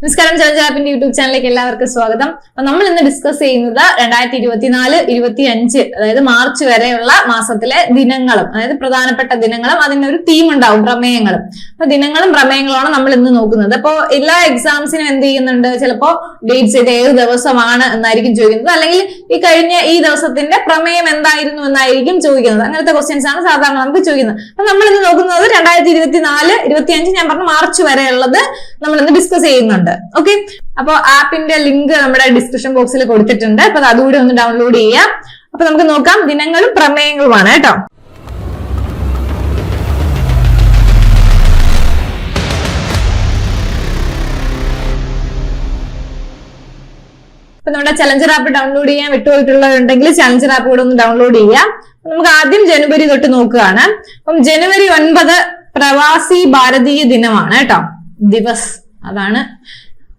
നമസ്കാരം challenger ആപ്പിന്റെ YouTube ചാനലിലേക്ക് എല്ലാവർക്കും സ്വാഗതം. അപ്പൊ നമ്മൾ ഇന്ന് ഡിസ്കസ് ചെയ്യുന്നത് രണ്ടായിരത്തി ഇരുപത്തിനാല് ഇരുപത്തി അഞ്ച് അതായത് മാർച്ച് വരെയുള്ള മാസത്തിലെ ദിനങ്ങളും അതായത് പ്രധാനപ്പെട്ട ദിനങ്ങളും അതിന്റെ ഒരു തീം ഉണ്ടാവും പ്രമേയങ്ങളും. അപ്പൊ ദിനങ്ങളും പ്രമേയങ്ങളുമാണ് നമ്മൾ ഇന്ന് നോക്കുന്നത്. അപ്പോ എല്ലാ എക്സാംസിനും എന്ത് ചെയ്യുന്നുണ്ട്? ചിലപ്പോ ഡേറ്റ്സ് ഇത് ഏത് ദിവസമാണ് എന്നായിരിക്കും ചോദിക്കുന്നത്. അല്ലെങ്കിൽ ഈ കഴിഞ്ഞ ഈ ദിവസത്തിന്റെ പ്രമേയം എന്തായിരുന്നു എന്നായിരിക്കും ചോദിക്കുന്നത്. അങ്ങനത്തെ ക്വസ്റ്റ്യൻസ് ആണ് സാധാരണ നമുക്ക് ചോദിക്കുന്നത്. അപ്പൊ നമ്മൾ ഇന്ന് നോക്കുന്നത് രണ്ടായിരത്തി ഇരുപത്തിനാല് ഇരുപത്തി അഞ്ച് ഞാൻ പറഞ്ഞ മാർച്ച് വരെയുള്ളത് നമ്മൾ ഇന്ന് ഡിസ്കസ് ചെയ്യുന്നുണ്ട്. ഓക്കെ അപ്പൊ ആപ്പിന്റെ ലിങ്ക് നമ്മുടെ ഡിസ്ക്രിപ്ഷൻ ബോക്സിൽ കൊടുത്തിട്ടുണ്ട്. അപ്പൊ അത് അതുകൂടി ഒന്ന് ഡൗൺലോഡ് ചെയ്യാം. അപ്പൊ നമുക്ക് നോക്കാം ദിനങ്ങളും പ്രമേയങ്ങളുമാണ് കേട്ടോ. ഇപ്പൊ നമ്മുടെ ചലഞ്ചർ ആപ്പ് ഡൗൺലോഡ് ചെയ്യാൻ വിട്ടുപോയിട്ടുള്ളവരുണ്ടെങ്കിൽ ചലഞ്ചർ ആപ്പ് കൂടെ ഒന്ന് ഡൗൺലോഡ് ചെയ്യാം നമുക്ക് ആദ്യം ജനുവരി തൊട്ട് നോക്കുകയാണ്. അപ്പം ജനുവരി ഒൻപത് പ്രവാസി ഭാരതീയ ദിനമാണ് കേട്ടോ. ദിവസ്. അതാണ്.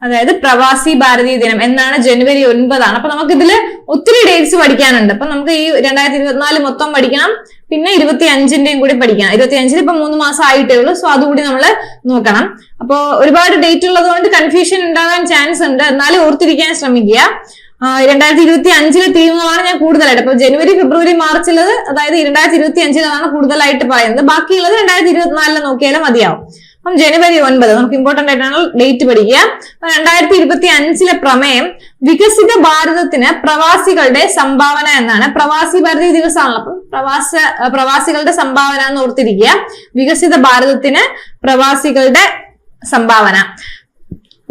അതായത് പ്രവാസി ഭാരതീയ ദിനം എന്നാണ് ജനുവരി ഒൻപതാണ്. അപ്പൊ നമുക്ക് ഇതിൽ ഒത്തിരി ഡേറ്റ്സ് പഠിക്കാനുണ്ട്. അപ്പൊ നമുക്ക് ഈ രണ്ടായിരത്തി ഇരുപത്തിനാല് മൊത്തം പഠിക്കണം. പിന്നെ ഇരുപത്തി അഞ്ചിന്റെയും കൂടി പഠിക്കണം. ഇരുപത്തി അഞ്ചിൽ ഇപ്പൊ മൂന്ന് മാസം ആയിട്ടേ ഉള്ളൂ സോ അതുകൂടി നമ്മൾ നോക്കണം. അപ്പോ ഒരുപാട് ഡേറ്റ് ഉള്ളത് കൊണ്ട് കൺഫ്യൂഷൻ ഉണ്ടാകാൻ ചാൻസ് ഉണ്ട്. എന്നാലും ഓർത്തിരിക്കാൻ ശ്രമിക്കുക. രണ്ടായിരത്തി ഇരുപത്തി അഞ്ചിലെ തീമുകളാണ് ഞാൻ കൂടുതലായിട്ട്. അപ്പൊ ജനുവരി ഫെബ്രുവരി മാർച്ചിലത് അതായത് രണ്ടായിരത്തി ഇരുപത്തി അഞ്ചിലാണ് കൂടുതലായിട്ട് പറയുന്നത്. ബാക്കിയുള്ളത് രണ്ടായിരത്തി ഇരുപത്തിനാലിൽ നോക്കിയാലും മതിയാവും. അപ്പം ജനുവരി ഒൻപത് നമുക്ക് ഇമ്പോർട്ടന്റ് ആയിട്ടാണ് ഡേറ്റ് പഠിക്കുക. രണ്ടായിരത്തി ഇരുപത്തി അഞ്ചിലെ പ്രമേയം വികസിത ഭാരതത്തിന് പ്രവാസികളുടെ സംഭാവന എന്നാണ്. പ്രവാസി ഭാരതീയ ദിവസമാണല്ലോ. അപ്പം പ്രവാസ പ്രവാസികളുടെ സംഭാവന എന്ന് ഓർത്തിരിക്കുക. വികസിത ഭാരതത്തിന് പ്രവാസികളുടെ സംഭാവന.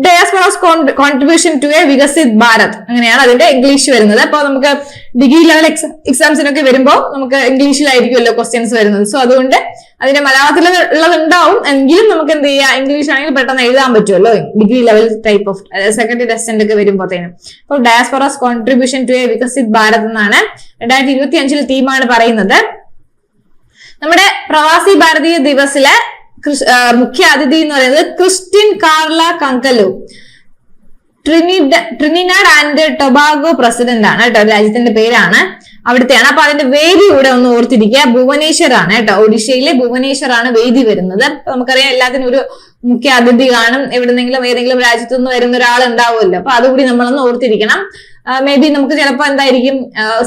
Diasporas contribution to a Viksit Bharat. അങ്ങനെയാണ് അതിന്റെ ഇംഗ്ലീഷ് വരുന്നത്. അപ്പോൾ നമുക്ക് ഡിഗ്രി ലെവൽ എക്സാംസിനൊക്കെ വരുമ്പോൾ നമുക്ക് ഇംഗ്ലീഷിലായിരിക്കുമല്ലോ ക്വസ്റ്റ്യൻസ് വരുന്നത്. സോ അതുകൊണ്ട് അതിന്റെ മലയാളത്തിൽ ഉള്ളതുണ്ടാവും. എങ്കിലും നമുക്ക് എന്ത് ചെയ്യാം? ഇംഗ്ലീഷ് ആണെങ്കിൽ പെട്ടെന്ന് എഴുതാൻ പറ്റുമല്ലോ. Degree level type of secondary test ഒക്കെ വരുമ്പോഴത്തേനും അപ്പോൾ diasporas contribution to a Viksit Bharat എന്നാണ് രണ്ടായിരത്തി ഇരുപത്തി അഞ്ചിലെ തീമാണ് പറയുന്നത്. നമ്മുടെ പ്രവാസി ഭാരതീയ ദിവസിലെ മുഖ്യ അതിഥി എന്ന് പറയുന്നത് Christine Carla Kangaloo. Trinidad Trinidad and Tobago president ആണ് കേട്ടോ രാജ്യത്തിന്റെ പേരാണ്. അവിടുത്തെയാണ്. അപ്പൊ അതിന്റെ വേദി ഇവിടെ ഒന്ന് ഓർത്തിരിക്കുക. ഭുവനേശ്വർ ആണ് കേട്ടോ ഒഡീഷയിലെ ഭുവനേശ്വർ ആണ് വേദി വരുന്നത്. നമുക്കറിയാം എല്ലാത്തിനും ഒരു മുഖ്യ അതിഥി കാണും. എവിടെന്നെങ്കിലും ഏതെങ്കിലും രാജ്യത്തു നിന്ന് വരുന്ന ഒരാൾ ഉണ്ടാവുമല്ലോ അപ്പൊ അതുകൂടി നമ്മളൊന്ന് ഓർത്തിരിക്കണം. മേ ബി നമുക്ക് ചിലപ്പോൾ എന്തായിരിക്കും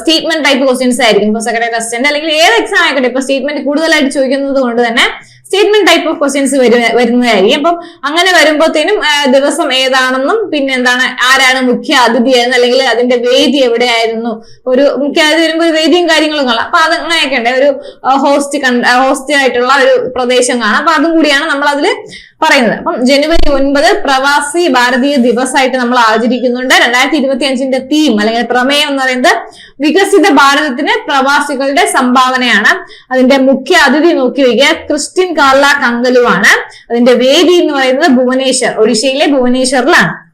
സ്റ്റേറ്റ്മെന്റ് ടൈപ്പ് ക്വസ്റ്റ്യൻസ് ആയിരിക്കും. ഇപ്പൊ സെക്കൻഡ് അസിസ്റ്റന്റ് അല്ലെങ്കിൽ ഏത് എക്സാം ആയിക്കോട്ടെ ഇപ്പൊ സ്റ്റേറ്റ്മെന്റ് കൂടുതലായിട്ട് ചോദിക്കുന്നത് കൊണ്ട് തന്നെ സ്റ്റേറ്റ്മെന്റ് ടൈപ്പ് ഓഫ് ക്വസ്റ്റ്യൻസ് വരുന്നതായിരിക്കും. അപ്പം അങ്ങനെ വരുമ്പോഴത്തേനും ദിവസം ഏതാണെന്നും പിന്നെ എന്താണ് ആരാണ് മുഖ്യ അതിഥി ആയിരുന്നു അല്ലെങ്കിൽ അതിന്റെ വേദി എവിടെയായിരുന്നു ഒരു മുഖ്യ അതിഥി വരുമ്പോൾ ഒരു വേദിയും കാര്യങ്ങളും കാണാം. അപ്പൊ അത് അങ്ങനെയൊക്കെ ഉണ്ട്. ഒരു ഹോസ്റ്റ് ഹോസ്റ്റ് ആയിട്ടുള്ള ഒരു പ്രദേശം കാണാം. അപ്പൊ അതും കൂടിയാണ് നമ്മൾ അതിൽ പറയുന്നത്. അപ്പം ജനുവരി ഒൻപത് പ്രവാസി ഭാരതീയ ദിവസമായിട്ട് നമ്മൾ ആചരിക്കുന്നുണ്ട്. രണ്ടായിരത്തി ഇരുപത്തി അഞ്ചിന്റെ തീം അല്ലെങ്കിൽ പ്രമേയം എന്ന് പറയുന്നത് വികസിത ഭാരതത്തിന് പ്രവാസികളുടെ സംഭാവനയാണ്. അതിന്റെ മുഖ്യ അതിഥി നോക്കി വയ്ക്കുക ക്രിസ്ത്യൻ കാർല കങ്കലുവാണ്. അതിന്റെ വേദി എന്ന് പറയുന്നത് ഭുവനേശ്വർ ഒഡീഷയിലെ ഭുവനേശ്വറിലാണ്.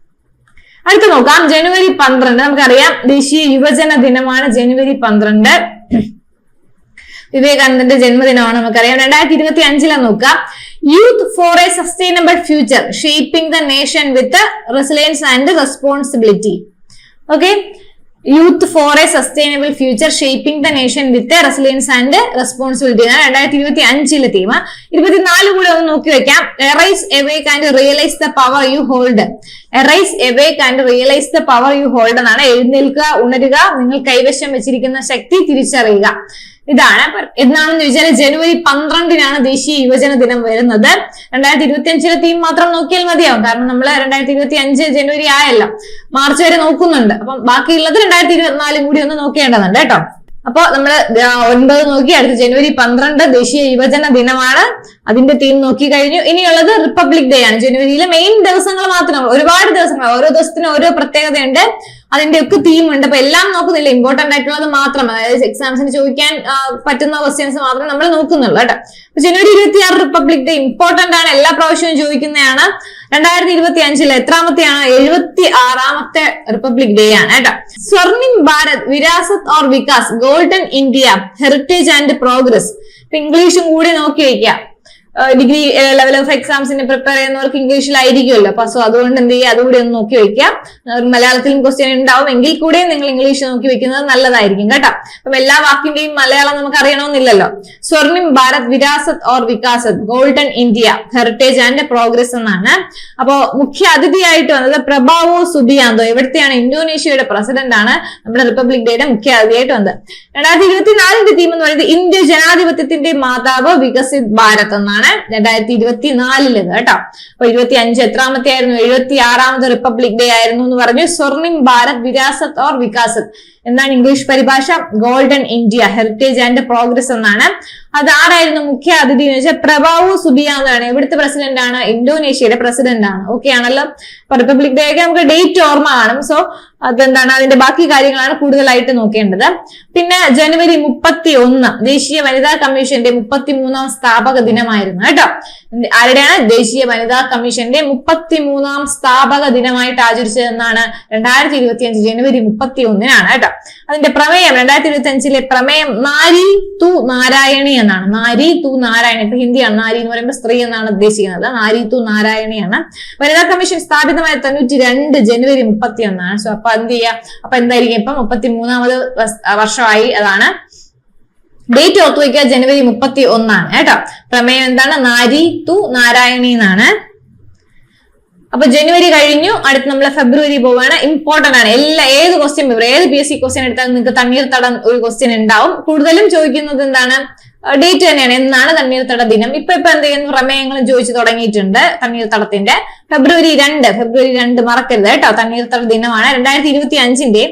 അടുത്ത നോക്കാം. ജനുവരി പന്ത്രണ്ട് നമുക്കറിയാം. ദേശീയ യുവജന ദിനമാണ് ജനുവരി പന്ത്രണ്ട്. വിവേകാനന്ദന്റെ ജന്മദിനമാണ് നമുക്കറിയാം. രണ്ടായിരത്തി ഇരുപത്തി അഞ്ചിലെ നോക്കാം youth for a sustainable future shaping the nation with resilience and responsibility okay youth for a sustainable future shaping the nation with resilience and responsibility രണ്ടായിരത്തി ഇരുപത്തി അഞ്ചിലെ തീമ ഇരുപത്തിനാല് കൂടെ ഒന്ന് നോക്കി വെക്കാം. Arise awake and realise the power you hold arise awake and realise the power you hold എന്നാണ് എഴുന്നേൽക്കുക ഉണരുക നിങ്ങൾ കൈവശം വെച്ചിരിക്കുന്ന ശക്തി തിരിച്ചറിയുക. ഇതാണ്. എന്നാണെന്ന് ചോദിച്ചാൽ ജനുവരി പന്ത്രണ്ടിനാണ് ദേശീയ യുവജന ദിനം വരുന്നത്. രണ്ടായിരത്തി ഇരുപത്തി അഞ്ചിലെ തീം മാത്രം നോക്കിയാൽ മതിയാവും. കാരണം നമ്മൾ രണ്ടായിരത്തി ഇരുപത്തി അഞ്ച് ജനുവരി ആയല്ലോ. മാർച്ച് വരെ നോക്കുന്നുണ്ട്. അപ്പം ബാക്കിയുള്ളത് രണ്ടായിരത്തി ഇരുപത്തിനാലും കൂടി ഒന്ന് നോക്കേണ്ടതുണ്ട് കേട്ടോ. അപ്പൊ നമ്മൾ ഒൻപത് നോക്കി അടുത്ത ജനുവരി പന്ത്രണ്ട് ദേശീയ യുവജന ദിനമാണ്. അതിന്റെ തീം നോക്കി കഴിഞ്ഞു. ഇനിയുള്ളത് റിപ്പബ്ലിക് ഡേ ആണ്. ജനുവരിയിലെ മെയിൻ ദിവസങ്ങൾ മാത്രം ഒരുപാട് ദിവസങ്ങൾ ഓരോ ദിവസത്തിനും ഓരോ പ്രത്യേകതയുണ്ട്. അതിന്റെ ഒക്കെ തീം ഉണ്ട് അപ്പൊ എല്ലാം നോക്കുന്നില്ല. ഇമ്പോർട്ടന്റ് ആയിട്ടുള്ളത് മാത്രം. അതായത് എക്സാംസിന് ചോദിക്കാൻ പറ്റുന്ന ക്വസ്റ്റ്യൻസ് മാത്രം നമ്മൾ നോക്കുന്നുള്ളൂ കേട്ടോ. ജനുവരി ഇരുപത്തിയാറ് റിപ്പബ്ലിക് ഡേ ഇമ്പോർട്ടന്റ് ആണ്. എല്ലാ പ്രാവശ്യവും ചോദിക്കുന്നതാണ്. രണ്ടായിരത്തി ഇരുപത്തി അഞ്ചിൽ എത്രാമത്തെയാണ്? എഴുപത്തി ആറാമത്തെ റിപ്പബ്ലിക് ഡേ ആണ് കേട്ടോ. Swarnim Bharat Virasat aur Vikas golden India heritage and progress. ഇംഗ്ലീഷും കൂടി നോക്കി വയ്ക്കാം. ഡിഗ്രി ലെവൽ ഓഫ് എക്സാംസിന് പ്രിപ്പയർ ചെയ്യുന്നവർക്ക് ഇംഗ്ലീഷിലായിരിക്കുമല്ലോ. അപ്പൊ സോ അതുകൊണ്ട് എന്ത് ചെയ്യുക അതുകൂടി ഒന്ന് നോക്കി വെക്കാം മലയാളത്തിലും ക്വസ്റ്റ്യൻ ഉണ്ടാവും എങ്കിൽ കൂടെ നിങ്ങൾ ഇംഗ്ലീഷ് നോക്കി വെക്കുന്നത് നല്ലതായിരിക്കും കേട്ടോ. അപ്പം എല്ലാ വാക്കിന്റെയും മലയാളം നമുക്ക് അറിയണമെന്നില്ലല്ലോ. Swarnim Bharat Virasat aur Vikas golden India heritage and progress എന്നാണ്. അപ്പോ മുഖ്യ അതിഥിയായിട്ട് വന്നത് പ്രഭാവോ സുബിയാന്തോ. ഇവിടുത്തെയാണ് ഇന്തോനേഷ്യയുടെ പ്രസിഡന്റ് ആണ് നമ്മുടെ റിപ്പബ്ലിക് ഡേയുടെ മുഖ്യ അതിഥിയായിട്ട് വന്നത്. രണ്ടായിരത്തി ഇരുപത്തിനാലിന്റെ തീം എന്ന് പറയുന്നത് ഇന്ത്യ ജനാധിപത്യത്തിന്റെ മാതാവ് വികസിത് ഭാരത് എന്നാണ്. രണ്ടായിരത്തി ഇരുപത്തി നാലിൽ കേട്ടോ. അപ്പൊ ഇരുപത്തി അഞ്ച് എത്രാമത്തെ ആയിരുന്നു? എഴുപത്തി ആറാമത് റിപ്പബ്ലിക് ഡേ ആയിരുന്നു എന്ന് പറഞ്ഞു. സ്വർണിം ഭാരത് വിരാസത് ഓർ വികാസത്. എന്താണ് ഇംഗ്ലീഷ് പരിഭാഷ? Golden India heritage and progress എന്നാണ്. അത് ആരായിരുന്നു മുഖ്യ അതിഥി എന്ന് വെച്ചാൽ പ്രഭാവു സുബിയാന്നാണ് ഇവിടുത്തെ പ്രസിഡന്റ് ആണ്? ഇന്തോനേഷ്യയുടെ പ്രസിഡന്റ് ആണ്. ഓക്കെ ആണല്ലോ? അപ്പൊ റിപ്പബ്ലിക് ഒക്കെ നമുക്ക് ഡേറ്റ് ഓർമ്മ കാണും. സോ അതെന്താണ്? അതിന്റെ ബാക്കി കാര്യങ്ങളാണ് കൂടുതലായിട്ട് നോക്കേണ്ടത്. പിന്നെ ജനുവരി മുപ്പത്തി ഒന്ന് ദേശീയ വനിതാ കമ്മീഷന്റെ മുപ്പത്തി മൂന്നാം സ്ഥാപക ദിനമായിരുന്നു കേട്ടോ. ആരുടെയാണ്? ദേശീയ വനിതാ കമ്മീഷന്റെ മുപ്പത്തി മൂന്നാം സ്ഥാപക ദിനമായിട്ട് ആചരിച്ചത് എന്നാണ് രണ്ടായിരത്തി ഇരുപത്തി അഞ്ച് ജനുവരി മുപ്പത്തി ഒന്നിനാണ് കേട്ടോ. അതിന്റെ പ്രമേയം രണ്ടായിരത്തി ഇരുപത്തി അഞ്ചിലെ പ്രമേയം നാരി തു നാരായണി എന്നാണ്. നാരി തു നാരായണി ഇപ്പൊ ഹിന്ദിയാണ്. നാരി എന്ന് പറയുമ്പോൾ സ്ത്രീ എന്നാണ് ഉദ്ദേശിക്കുന്നത്. നാരി തു നാരായണിയാണ്. വനിതാ കമ്മീഷൻ സ്ഥാപിതമായ തൊണ്ണൂറ്റി രണ്ട് ജനുവരി മുപ്പത്തി ഒന്നാണ് സോ അപ്പൊ എന്ത് ചെയ്യാം? അപ്പൊ എന്തായിരിക്കും? ഇപ്പൊ മുപ്പത്തി മൂന്നാമത് വർഷമായി അതാണ് ഡേറ്റ് ഓർത്ത് വയ്ക്കുക ജനുവരി മുപ്പത്തി ഒന്നാണ് കേട്ടോ. പ്രമേയം എന്താണ്? നാരി തു നാരായണി എന്നാണ്. അപ്പൊ ജനുവരി കഴിഞ്ഞു അടുത്ത് നമ്മൾ ഫെബ്രുവരി പോവാണ്. ഇമ്പോർട്ടന്റ് ആണ്. എല്ലാ ഏത് ക്വസ്റ്റ്യൻ പേപ്പർ ഏത് പി എസ് സി ക്വസ്റ്റ്യൻ എടുത്താലും നിങ്ങൾക്ക് തണ്ണീർത്തടം ഒരു ക്വസ്റ്റ്യൻ ഉണ്ടാവും. കൂടുതലും ചോദിക്കുന്നത് എന്താണ്? ഡേറ്റ് തന്നെയാണ്. എന്നാണ് തണ്ണീർത്തട ദിനം. ഇപ്പൊ ഇപ്പൊ എന്ത് ചെയ്യുന്നു? പ്രമേയങ്ങളും ചോദിച്ചു തുടങ്ങിയിട്ടുണ്ട് തണ്ണീർത്തടത്തിന്റെ ഫെബ്രുവരി രണ്ട് ഫെബ്രുവരി രണ്ട് മറക്കരുത് കേട്ടോ. തണ്ണീർത്തട ദിനമാണ്. രണ്ടായിരത്തി ഇരുപത്തി അഞ്ചിന്റെ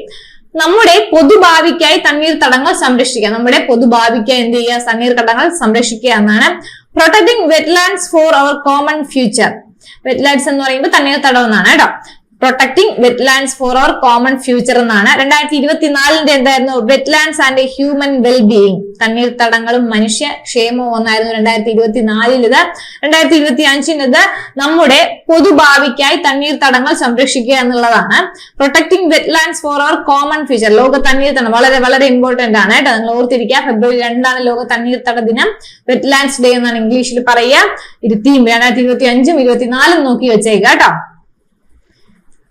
നമ്മുടെ പൊതുഭാവിക്കായി തണ്ണീർത്തടങ്ങൾ സംരക്ഷിക്കുക. നമ്മുടെ പൊതുഭാവിക്കായി എന്ത് ചെയ്യുക? തണ്ണീർത്തടങ്ങൾ സംരക്ഷിക്കുക എന്നാണ്. Protecting wetlands for our common future wetlands എന്ന് പറയുമ്പോൾ തടം എന്നാണ് കേട്ടോ. Protecting wetlands for our common future എന്നാണ്. രണ്ടായിരത്തി ഇരുപത്തിനാലിന്റെ എന്തായിരുന്നു? വെറ്റ്ലാൻഡ്സ് ആൻഡ് ഹ്യൂമൻ വെൽബീയിങ് തണ്ണീർത്തടങ്ങളും മനുഷ്യ ക്ഷേമവും ഒന്നായിരുന്നു രണ്ടായിരത്തി ഇരുപത്തിനാലിലിത്. രണ്ടായിരത്തി ഇരുപത്തി അഞ്ചിനത് നമ്മുടെ പൊതുഭാവിക്കായി തണ്ണീർത്തടങ്ങൾ സംരക്ഷിക്കുക എന്നുള്ളതാണ്. Protecting wetlands for our common future ലോക തണ്ണീർത്തടം വളരെ വളരെ ഇമ്പോർട്ടന്റ് ആണ് കേട്ടോ. നിങ്ങൾ ഓർത്തിരിക്കുക ഫെബ്രുവരി രണ്ടാണ് ലോക തണ്ണീർത്തട ദിനം. വെറ്റ്ലാൻഡ്സ് ഡേ എന്നാണ് ഇംഗ്ലീഷിൽ പറയുക. ഇരുത്തിയും രണ്ടായിരത്തി ഇരുപത്തി അഞ്ചും ഇരുപത്തിനാലും നോക്കി വെച്ചേക്കാം കേട്ടോ.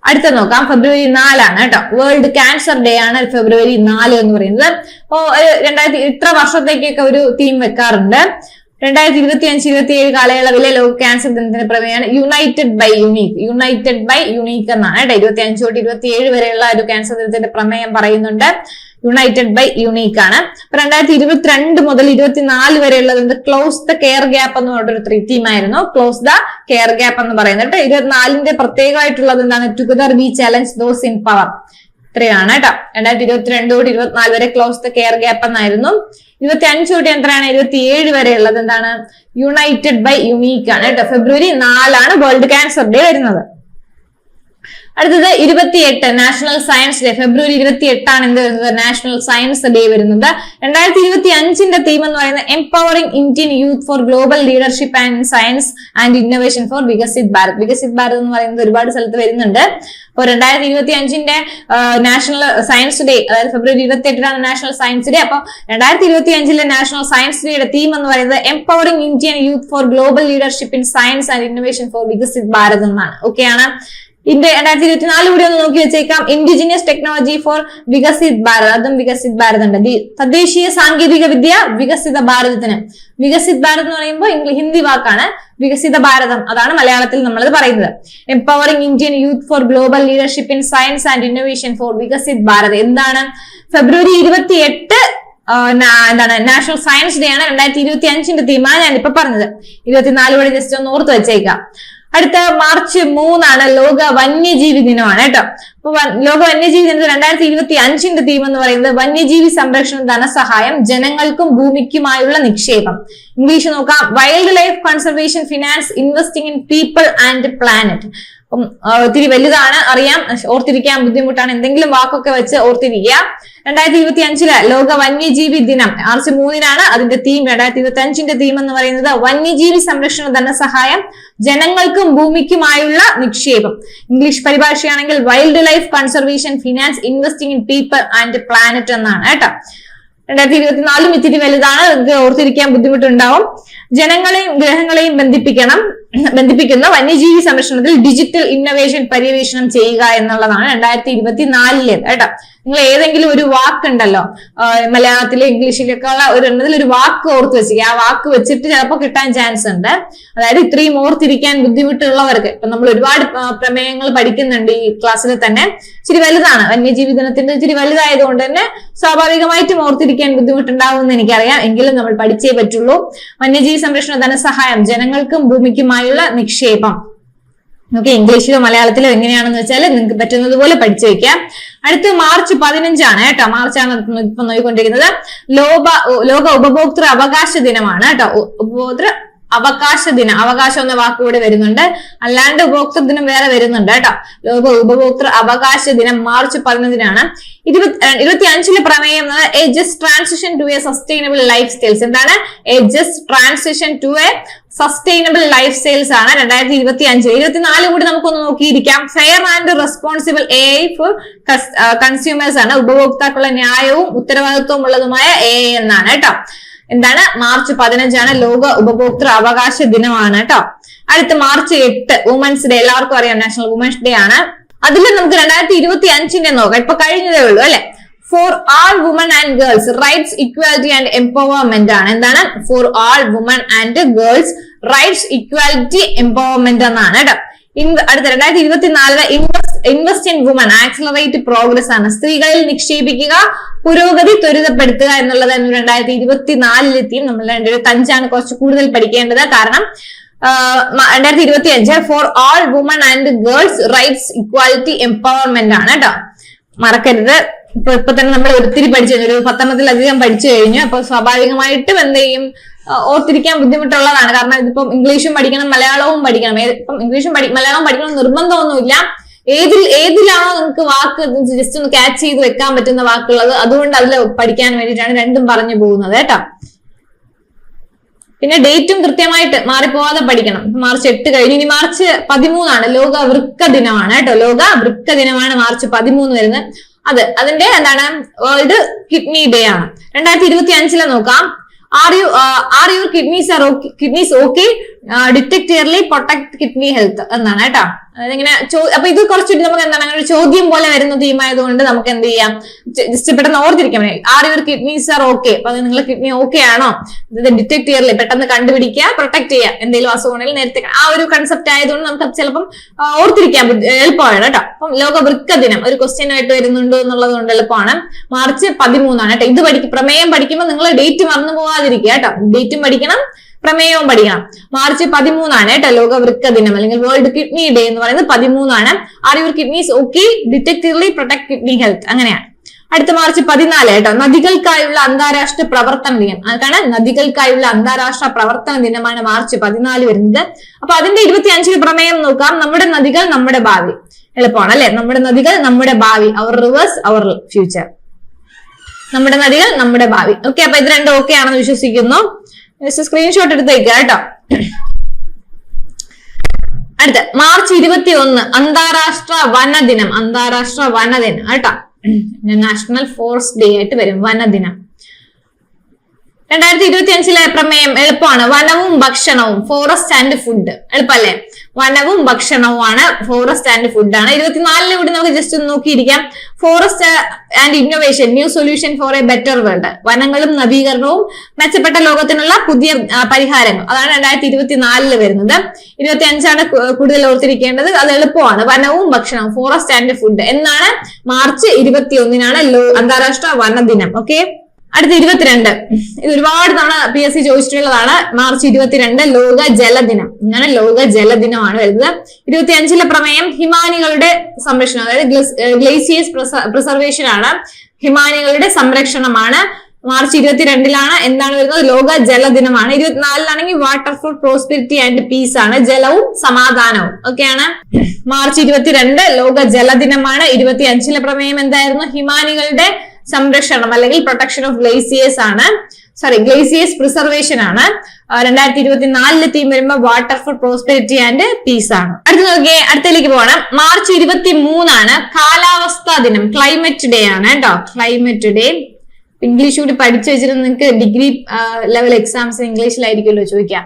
അടുത്ത നോക്കാം. ഫെബ്രുവരി നാലാണ് കേട്ടോ. വേൾഡ് ക്യാൻസർ ഡേ ആണ് ഫെബ്രുവരി നാല് എന്ന് പറയുന്നത്. ഓ രണ്ടായിരത്തി ഇത്ര വർഷത്തേക്കൊക്കെ ഒരു തീം വെക്കാറുണ്ട്. രണ്ടായിരത്തി ഇരുപത്തി അഞ്ച് ഇരുപത്തി ഏഴ് കാലയളവിലെ ലോക ക്യാൻസർ ദിനത്തിന്റെ പ്രമേയമാണ് united by unique united by unique എന്നാണ് കേട്ടോ. ഇരുപത്തി അഞ്ച് തൊട്ട് ഇരുപത്തി ഏഴ് വരെയുള്ള ഒരു ക്യാൻസർ ദിനത്തിന്റെ പ്രമേയം പറയുന്നുണ്ട്. യുണൈറ്റഡ് ബൈ യുണീക്ക് ആണ്. അപ്പൊ രണ്ടായിരത്തി ഇരുപത്തിരണ്ട് മുതൽ ഇരുപത്തിനാല് വരെയുള്ളത് ക്ലോസ് ദ കെയർ ഗ്യാപ്പ് എന്ന് പറഞ്ഞൊരു ത്രീ ആയിരുന്നു. ക്ലോസ് ദ കെയർ ഗ്യാപ്പ് എന്ന് പറയുന്നത് കേട്ടോ. ഇരുപത്തിനാലിന്റെ പ്രത്യേകമായിട്ടുള്ളത് എന്താണ്? Together we challenge those in power ഇത്രയാണ് കേട്ടോ. രണ്ടായിരത്തി ഇരുപത്തിരണ്ട് തൊട്ട് ഇരുപത്തിനാല് വരെ ക്ലോസ് ദ കെയർ ഗ്യാപ്പ് എന്നായിരുന്നു. ഇരുപത്തി അഞ്ച് തൊട്ട് എത്രയാണ്? ഇരുപത്തി ഏഴ് വരെ ഉള്ളത് എന്താണ്? യുണൈറ്റഡ് ബൈ യുണീക്ക് ആണ് കേട്ടോ. ഫെബ്രുവരി നാലാണ് വേൾഡ് ക്യാൻസർ ഡേ വരുന്നത്. അടുത്തത് ഇരുപത്തിയെട്ട് നാഷണൽ സയൻസ് ഡേ ഫെബ്രുവരി ഇരുപത്തി എട്ടാണ് എന്ത് വരുന്നത്? നാഷണൽ സയൻസ് ഡേ വരുന്നത്. രണ്ടായിരത്തി ഇരുപത്തി അഞ്ചിന്റെ തീം എന്ന് പറയുന്നത് empowering Indian youth for global leadership and science and innovation for Viksit Bharat Viksit Bharat എന്ന് പറയുന്നത് ഒരുപാട് സ്ഥലത്ത് വരുന്നുണ്ട്. അപ്പോൾ രണ്ടായിരത്തി ഇരുപത്തി അഞ്ചിന്റെ നാഷണൽ സയൻസ് ഡേ അതായത് ഫെബ്രുവരി ഇരുപത്തി എട്ടിനാണ് നാഷണൽ സയൻസ് ഡേ അപ്പോൾ രണ്ടായിരത്തി ഇരുപത്തി അഞ്ചിലെ നാഷണൽ സയൻസ് ഡേയുടെ തീം എന്ന് പറയുന്നത് empowering Indian youth for global leadership in science and innovation for Viksit Bharat എന്നാണ്. ഓക്കെയാണ് ഇന്ത്യ രണ്ടായിരത്തി ഇരുപത്തിനാല് കൂടി ഒന്ന് നോക്കി വെച്ചേക്കാം. Indigenous technology for Viksit Bharat. അതും വികസിത് ഭാരത് ഉണ്ട് തദ്ദേശീയ സാങ്കേതിക വിദ്യ വികസിത ഭാരതത്തിന്. വികസിത് ഭാരത് എന്ന് പറയുമ്പോൾ ഹിന്ദി വാക്കാണ് വികസിത ഭാരതം. അതാണ് മലയാളത്തിൽ നമ്മൾ പറയുന്നത്. Empowering Indian youth for global leadership in science and innovation for Viksit Bharat. എന്താണ്? ഫെബ്രുവരി ഇരുപത്തി എട്ട് എന്താണ്? നാഷണൽ സയൻസ് ഡേ ആണ്. രണ്ടായിരത്തി ഇരുപത്തി അഞ്ചിന്റെ തീമാണ് ഞാൻ ഇപ്പൊ പറഞ്ഞത്. ഇരുപത്തിനാല് വഴി ജസ്റ്റ് ഒന്ന് ഓർത്ത് വെച്ചേക്കാം. അടുത്ത മാർച്ച് മൂന്നാണ് ലോക വന്യജീവി ദിനമാണ് കേട്ടോ. അപ്പൊ ലോക വന്യജീവി ദിനത്തിൽ രണ്ടായിരത്തി ഇരുപത്തി അഞ്ചിന്റെ തീം എന്ന് പറയുന്നത് വന്യജീവി സംരക്ഷണ ധനസഹായം ജനങ്ങൾക്കും ഭൂമിക്കുമായുള്ള നിക്ഷേപം. ഇംഗ്ലീഷ് നോക്കാം. Wildlife conservation finance investing in people and planet അപ്പം ഒത്തിരി വലുതാണ് അറിയാം ഓർത്തിരിക്കാൻ ബുദ്ധിമുട്ടാണ്. എന്തെങ്കിലും വാക്കൊക്കെ വെച്ച് ഓർത്തിരിക്കുക. രണ്ടായിരത്തി ഇരുപത്തി അഞ്ചിൽ ലോക വന്യജീവി ദിനം. മാർച്ച് മൂന്നിനാണ് അതിന്റെ തീം രണ്ടായിരത്തി ഇരുപത്തി അഞ്ചിന്റെ തീം എന്ന് പറയുന്നത് വന്യജീവി സംരക്ഷണ ധനസഹായം ജനങ്ങൾക്കും ഭൂമിക്കുമായുള്ള നിക്ഷേപം. English പരിഭാഷയാണെങ്കിൽ wildlife conservation finance investing in people and planet എന്നാണ് കേട്ടോ. രണ്ടായിരത്തി ഇരുപത്തിനാലും ഇത്തിരി വലുതാണ്. ഓർത്തിരിക്കാൻ ബുദ്ധിമുട്ടുണ്ടാവും. ജനങ്ങളെയും ഗ്രഹങ്ങളെയും ബന്ധിപ്പിക്കണം ബന്ധിപ്പിക്കുന്ന വന്യജീവി സംരക്ഷണത്തിൽ ഡിജിറ്റൽ ഇന്നോവേഷൻ പര്യവേഷണം ചെയ്യുക എന്നുള്ളതാണ് രണ്ടായിരത്തി ഇരുപത്തിനാലിൽ കേട്ടോ? നിങ്ങൾ ഏതെങ്കിലും ഒരു വാക്കുണ്ടല്ലോ മലയാളത്തിലെ ഇംഗ്ലീഷിലൊക്കെ ഉള്ള ഒരു എണ്ണത്തിൽ ഒരു വാക്ക് ഓർത്ത് വെച്ചിരിക്കുക. ആ വാക്ക് വെച്ചിട്ട് ചിലപ്പോൾ കിട്ടാൻ ചാൻസ് ഉണ്ട്. അതായത് ഇത്രയും ഓർത്തിരിക്കാൻ ബുദ്ധിമുട്ടുള്ളവർക്ക് ഇപ്പൊ നമ്മൾ ഒരുപാട് പ്രമേയങ്ങൾ പഠിക്കുന്നുണ്ട് ഈ ക്ലാസ്സിൽ തന്നെ. ഇച്ചിരി വലുതാണ്. വന്യജീവി ദിനത്തിന്റെ ഇച്ചിരി വലുതായതുകൊണ്ട് തന്നെ സ്വാഭാവികമായിട്ടും ഓർത്തിരിക്കാൻ ബുദ്ധിമുട്ടുണ്ടാവുമെന്ന് എനിക്കറിയാം. എങ്കിലും നമ്മൾ പഠിച്ചേ പറ്റുള്ളൂ. വന്യജീവി സംരക്ഷണ ധനസഹായം ജനങ്ങൾക്കും ഭൂമിക്കുമായുള്ള നിക്ഷേപം. ഓക്കെ ഇംഗ്ലീഷിലോ മലയാളത്തിലോ എങ്ങനെയാണെന്ന് വെച്ചാൽ നിങ്ങൾക്ക് പറ്റുന്നതുപോലെ പഠിച്ചു വെക്കാം. അടുത്ത് മാർച്ച് പതിനഞ്ചാണ് കേട്ടോ. മാർച്ചാണ് ഇപ്പൊ നോക്കിക്കൊണ്ടിരിക്കുന്നത്. ലോക ലോക ഉപഭോക്തൃ അവകാശ ദിനമാണ് കേട്ടോ. ഉപഭോക്തൃ അവകാശ ദിനം അവകാശം എന്ന വാക്കുകൂടെ വരുന്നുണ്ട്. അല്ലാണ്ട് ഉപഭോക്തൃ ദിനം വേറെ വരുന്നുണ്ട് കേട്ടോ. ലോക ഉപഭോക്തൃ അവകാശ ദിനം മാർച്ച് പതിനൊന്നിനാണ്. ഇരുപത്തി ഇരുപത്തി അഞ്ചിലെ പ്രമേയം a transition to a sustainable lifestyles എന്താണ്? A just transition to a sustainable lifestyles ആണ് രണ്ടായിരത്തി ഇരുപത്തി അഞ്ച് ഇരുപത്തിനാല് കൂടി നമുക്കൊന്ന് നോക്കിയിരിക്കാം. Fair and responsible A I for consumers ആണ്. ഉപഭോക്താക്കളുടെ ന്യായവും ഉത്തരവാദിത്വം ഉള്ളതുമായ എ എന്നാണ് കേട്ടോ. എന്താണ്? മാർച്ച് പതിനഞ്ചാണ് ലോക ഉപഭോക്തൃ അവകാശ ദിനമാണ് കേട്ടോ. അടുത്ത മാർച്ച് എട്ട് വുമൻസ് ഡേ എല്ലാവർക്കും അറിയാം നാഷണൽ വുമൻസ് ഡേ ആണ്. അതിൽ നമുക്ക് രണ്ടായിരത്തി ഇരുപത്തി അഞ്ചിന്റെ നോക്കാം. ഇപ്പൊ കഴിഞ്ഞതേ ഉള്ളൂ അല്ലെ? For all woman and girls rights equality and empowerment ആണ്. എന്താണ്? For all woman and girls rights equality empowerment എന്നാണ് കേട്ടോ. അടുത്ത രണ്ടായിരത്തി ഇരുപത്തിനാലിന് invest invest in woman accelerate progress ആണ്. സ്ത്രീകളിൽ നിക്ഷേപിക്കുക പുരോഗതി ത്വരിതപ്പെടുത്തുക എന്നുള്ളത് രണ്ടായിരത്തി ഇരുപത്തിനാലിലെത്തിയും നമ്മൾ രണ്ടായിരത്തി അഞ്ചാണ് കുറച്ച് കൂടുതൽ പഠിക്കേണ്ടത്. കാരണം രണ്ടായിരത്തി ഇരുപത്തി അഞ്ച് for all woman and girls rights equality empowerment ആണ് കേട്ടോ. മറക്കരുത്. ഇപ്പൊ ഇപ്പൊ തന്നെ നമ്മൾ ഒത്തിരി പഠിച്ചു കഴിഞ്ഞു. ഒരു പത്തെണ്ണത്തിലധികം പഠിച്ചു കഴിഞ്ഞു. അപ്പൊ സ്വാഭാവികമായിട്ടും എന്ത് ചെയ്യും? ഓർത്തിരിക്കാൻ ബുദ്ധിമുട്ടുള്ളതാണ്. കാരണം ഇതിപ്പം ഇംഗ്ലീഷും പഠിക്കണം മലയാളവും പഠിക്കണം. ഇപ്പം ഇംഗ്ലീഷും പഠി മലയാളവും പഠിക്കണം നിർബന്ധമൊന്നുമില്ല. ഏതിൽ ഏതിലാണോ നിങ്ങൾക്ക് വാക്ക് ജസ്റ്റ് ഒന്ന് ക്യാച്ച് ചെയ്ത് വെക്കാൻ പറ്റുന്ന വാക്കുള്ളത്? അതുകൊണ്ട് അതിൽ പഠിക്കാൻ വേണ്ടിയിട്ടാണ് രണ്ടും പറഞ്ഞു പോകുന്നത് കേട്ടോ. പിന്നെ ഡേറ്റും കൃത്യമായിട്ട് മാറിപ്പോവാതെ പഠിക്കണം. മാർച്ച് എട്ട് കഴിഞ്ഞു. ഇനി മാർച്ച് പതിമൂന്നാണ്. ലോക വൃക്ക ദിനമാണ് കേട്ടോ. ലോക വൃക്ക ദിനമാണ് മാർച്ച് പതിമൂന്ന് വരുന്നത്. അത് അതിന്റെ എന്താണ് വേൾഡ് കിഡ്നി ഡേ ആണ്. രണ്ടായിരത്തി ഇരുപത്തി അഞ്ചിലെ നോക്കാം are you are your kidneys are kidneys okay detect early protect kidney health എന്നാണ് കേട്ടോ. ഇങ്ങനെ അപ്പൊ ഇത് കുറച്ചുകൂടി നമുക്ക് എന്താണ്? അങ്ങനെ ചോദ്യം പോലെ വരുന്ന തീമായതുകൊണ്ട് നമുക്ക് എന്ത് ചെയ്യാം? ജസ്റ്റ് പെട്ടെന്ന് ഓർത്തിരിക്കാം are your kidneys are okay അപ്പൊ നിങ്ങളുടെ കിഡ്നി ഓക്കെ ആണോ? ഇത് ഡിറ്റക്ട് ചെയ്യാറില്ലേ? പെട്ടെന്ന് കണ്ടുപിടിക്കുക പ്രൊട്ടക്ട് ചെയ്യുക. എന്തെങ്കിലും അസുഖങ്ങൾ നേരത്തെ ആ ഒരു കൺസെപ്റ്റ് ആയതുകൊണ്ട് നമുക്ക് ചിലപ്പം ഓർത്തിരിക്കാൻ എളുപ്പമാണ് കേട്ടോ. അപ്പം ലോക വൃക്ക ദിനം ഒരു ക്വസ്റ്റ്യൻ ആയിട്ട് വരുന്നുണ്ട് എന്നുള്ളത് കൊണ്ട് എളുപ്പമാണ്. മാർച്ച് പതിമൂന്നാണ് കേട്ടോ. ഇത് പഠിക്കും പ്രമേയം പഠിക്കുമ്പോൾ നിങ്ങൾ ഡേറ്റ് മറന്നു പോകാതിരിക്കുക കേട്ടോ. ഡേറ്റും പഠിക്കണം. പ്രമേയവും പഠിക്കണം. മാർച്ച് പതിമൂന്നാണ് കേട്ടോ ലോക വൃക്ക ദിനം അല്ലെങ്കിൽ വേൾഡ് കിഡ്നി ഡേ എന്ന് പറയുന്നത് പതിമൂന്നാണ്. Are your kidneys okay detect early protect kidney health അങ്ങനെയാണ്. അടുത്ത മാർച്ച് പതിനാല് കേട്ടോ നദികൾക്കായുള്ള അന്താരാഷ്ട്ര പ്രവർത്തന ദിനം. അതാണ് നദികൾക്കായുള്ള അന്താരാഷ്ട്ര പ്രവർത്തന ദിനമാണ് മാർച്ച് പതിനാല് വരുന്നത്. അപ്പൊ അതിന്റെ ഇരുപത്തി അഞ്ചിന് പ്രമേയം നോക്കാം. നമ്മുടെ നദികൾ നമ്മുടെ ഭാവി. എളുപ്പമാണ് അല്ലെ? നമ്മുടെ നദികൾ നമ്മുടെ ഭാവി. അവർ റിവേഴ്സ് അവർ ഫ്യൂച്ചർ നമ്മുടെ നദികൾ നമ്മുടെ ഭാവി. ഓക്കെ അപ്പൊ ഇത് രണ്ടും ഓക്കെ ആണെന്ന് വിശ്വസിക്കുന്നു. ജസ്റ്റ് സ്ക്രീൻഷോട്ട് എടുത്ത് വയ്ക്കുക കേട്ടോ. അടുത്ത മാർച്ച് ഇരുപത്തി ഒന്ന് അന്താരാഷ്ട്ര വനദിനം. അന്താരാഷ്ട്ര വനദിനം കേട്ടോ. നാഷണൽ ഫോറസ്റ്റ് ഡേ ആയിട്ട് വരും വനദിനം. രണ്ടായിരത്തി ഇരുപത്തി അഞ്ചിലെ പ്രമേയം എളുപ്പമാണ്. വനവും ഭക്ഷണവും ഫോറസ്റ്റ് ആൻഡ് ഫുഡ് എളുപ്പല്ലേ? വനവും ഭക്ഷണവും ആണ് ഫോറസ്റ്റ് ആൻഡ് ഫുഡ് ആണ്. ഇരുപത്തിനാലിന് കൂടി നമുക്ക് ജസ്റ്റ് ഒന്ന് നോക്കിയിരിക്കാം. Forest and innovation new solution for a better world വനങ്ങളും നവീകരണവും മെച്ചപ്പെട്ട ലോകത്തിനുള്ള പുതിയ പരിഹാരങ്ങൾ. അതാണ് രണ്ടായിരത്തി ഇരുപത്തിനാലിൽ വരുന്നത്. ഇരുപത്തി അഞ്ചാണ് കൂടുതൽ ഓർത്തിരിക്കേണ്ടത്. അത് എളുപ്പമാണ്. വനവും ഭക്ഷണവും ഫോറസ്റ്റ് ആൻഡ് ഫുഡ് എന്നാണ് മാർച്ച് ഇരുപത്തി ഒന്നിനാണ് അന്താരാഷ്ട്ര വനദിനം. ഓക്കെ അടുത്ത ഇരുപത്തിരണ്ട്. ഇത് ഒരുപാട് തവണ പി എസ് സി ചോദിച്ചിട്ടുള്ളതാണ്. മാർച്ച് ഇരുപത്തിരണ്ട് ലോക ജലദിനം. ഇങ്ങനെ ലോക ജലദിനമാണ് വരുന്നത്. ഇരുപത്തി അഞ്ചിലെ പ്രമേയം ഹിമാനികളുടെ സംരക്ഷണം. അതായത് ഗ്ലേസിയസ് പ്രിസർവേഷൻ ആണ്. ഹിമാനികളുടെ സംരക്ഷണമാണ്. മാർച്ച് ഇരുപത്തിരണ്ടിലാണ് എന്താണ് വരുന്നത്? ലോക ജലദിനമാണ്. ഇരുപത്തിനാലിലാണെങ്കിൽ water for prosperity and peace ആണ്. ജലവും സമാധാനവും. ഒക്കെയാണ് മാർച്ച് ഇരുപത്തിരണ്ട് ലോക ജലദിനമാണ്. ഇരുപത്തി അഞ്ചിലെ പ്രമേയം എന്തായിരുന്നു? ഹിമാനികളുടെ സംരക്ഷണം അല്ലെങ്കിൽ പ്രൊട്ടക്ഷൻ ഓഫ് ഗ്ലേസിയേഴ്സ് ആണ്. സോറി ഗ്ലേസിയേഴ്സ് പ്രിസർവേഷൻ ആണ്. രണ്ടായിരത്തി ഇരുപത്തി നാലിലെ തീം വരുമ്പോൾ water for prosperity and peace ആണ്. അടുത്ത നോക്കിയേ അടുത്തേക്ക് പോകണം മാർച്ച് ഇരുപത്തി മൂന്നാണ് കാലാവസ്ഥാ ദിനം ക്ലൈമറ്റ് ഡേ ആണ് കേട്ടോ. ക്ലൈമറ്റ് ഡേ ഇംഗ്ലീഷ് കൂടി പഠിച്ചു വെച്ചിരുന്ന നിങ്ങൾക്ക് ഡിഗ്രി ലെവൽ എക്സാംസ് ഇംഗ്ലീഷിലായിരിക്കുമല്ലോ ചോദിക്കാം.